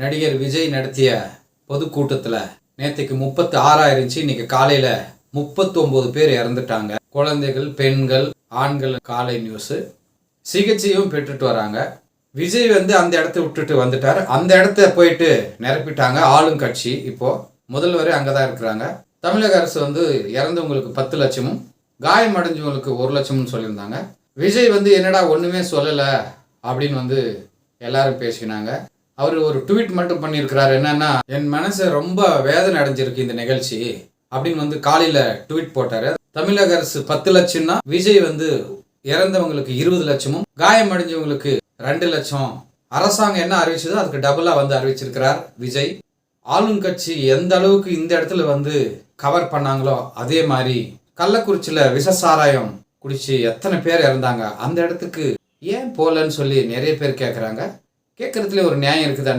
நடிகர் விஜய் நடத்திய பொதுக்கூட்டத்தில் நேற்றுக்கு முப்பத்தி ஆறாயிரம் இருந்துச்சு இன்னைக்கு காலையில் முப்பத்தொம்போது பேர் இறந்துட்டாங்க. குழந்தைகள் பெண்கள் ஆண்கள் காலை நியூஸு சிகிச்சையும் பெற்றுட்டு வராங்க. விஜய் வந்து அந்த இடத்த விட்டுட்டு வந்துட்டார். அந்த இடத்த போயிட்டு நிரப்பிட்டாங்க ஆளும் கட்சி. இப்போது முதல்வர் அங்கே தான் இருக்கிறாங்க. தமிழக அரசு வந்து இறந்தவங்களுக்கு பத்து லட்சமும் காயம் அடைஞ்சவங்களுக்கு ஒரு லட்சம்னு சொல்லியிருந்தாங்க. விஜய் வந்து என்னடா ஒன்றுமே சொல்லலை அப்படின்னு வந்து எல்லாரும் பேசினாங்க. அவர் ஒரு ட்வீட் மட்டும் பண்ணியிருக்கிறாரு. என்னன்னா என் மனசு ரொம்ப வேதனை அடைஞ்சிருக்கு இந்த நிகழ்ச்சி அப்படின்னு வந்து காலையில் ட்வீட் போட்டாரு. தமிழக அரசு பத்து லட்சம்னா விஜய் வந்து இறந்தவங்களுக்கு இருபது லட்சமும் காயம் அடைஞ்சவங்களுக்கு ரெண்டு லட்சம். அரசாங்கம் என்ன அறிவிச்சதோ அதுக்கு டபுளா வந்து அறிவிச்சிருக்கிறார் விஜய். ஆளும் கட்சி எந்த அளவுக்கு இந்த இடத்துல வந்து கவர் பண்ணாங்களோ அதே மாதிரி கள்ளக்குறிச்சியில விஷ சாராயம் குடிச்சு எத்தனை பேர் இறந்தாங்க அந்த இடத்துக்கு ஏன் போகலன்னு சொல்லி நிறைய பேர் கேட்குறாங்க கேட்குறதுல ஒரு நியாயம் இருக்குது தானே